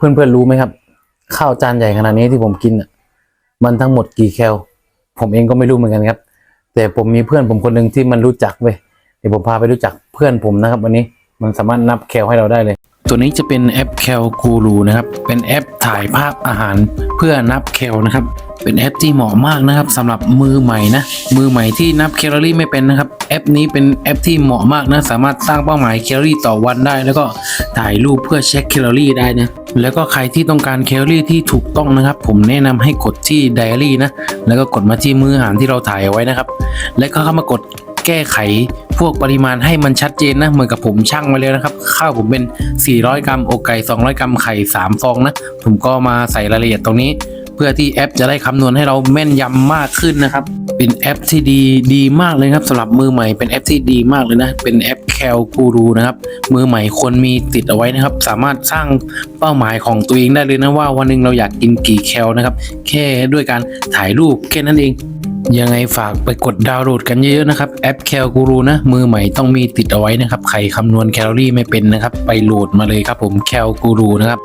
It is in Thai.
เพื่อนๆรู้ไหมครับ ข้าวจานใหญ่ขนาดนี้ที่ผมกินอะมันทั้งหมดกี่แคลผมเองก็ไม่รู้เหมือนกันครับ แต่ผมมีเพื่อนผมคนหนึ่งที่มันรู้จักเว้ยเดี๋ยวผมพาไปรู้จักเพื่อนผมนะครับ วันนี้มันสามารถนับแคลให้เราได้เลย ตัวนี้จะเป็นแอปแคลกูรูนะครับ เป็นแอปถ่ายภาพอาหารเพื่อนับแคลนะครับ เป็นแอปที่เหมาะมากนะครับสำหรับมือใหม่นะมือใหม่ที่นับแคลอรี่ไม่เป็นนะครับ แอปนี้เป็นแอปที่เหมาะมากนะสามารถสร้างเป้าหมายแคลอรี่ต่อวันได้ แล้วก็ถ่ายรูปเพื่อเช็คแคลอรี่ได้นะแล้วก็ใครที่ต้องการแคลอรี่ที่ถูกต้องนะครับ ผมแนะนำให้กดที่ไดอารี่นะแล้วก็กดมาที่มื้ออาหารที่เราถ่ายเอาไว้นะครับ แล้วก็เข้ามากดแก้ไขพวกปริมาณให้มันชัดเจนนะเหมือนกับผมช่างมาแล้วนะครับ ข้าวผมเป็น 400 กรัมอกไก่ 200 กรัมไข่ 3 ฟองนะ ผมก็มาใส่รายละเอียดตรงนี้ พื่อที่แอปจะได้คำนวณให้เราแม่นยำมากขึ้นนะครับ เป็นแอปที่ดีดีมากเลยครับสำหรับมือใหม่เป็นแอปที่ดีมากเลยนะ เป็นแอปแคลกูรูนะครับ มือใหม่ควรมีติดเอาไว้นะครับ สามารถสร้างเป้าหมายของตัวเองได้เลยนะว่าวันหนึ่งเราอยากกินกี่แคลนะครับ แค่ด้วยการถ่ายรูปแค่นั้นเองยังไงฝากไปกดดาวน์โหลดกันเยอะๆนะครับ แอปแคลกูรูนะ มือใหม่ต้องมีติดเอาไว้นะครับ ใครคำนวณแคลอรี่ไม่เป็นนะครับ ไปโหลดมาเลยครับผมแคลกูรูนะครับ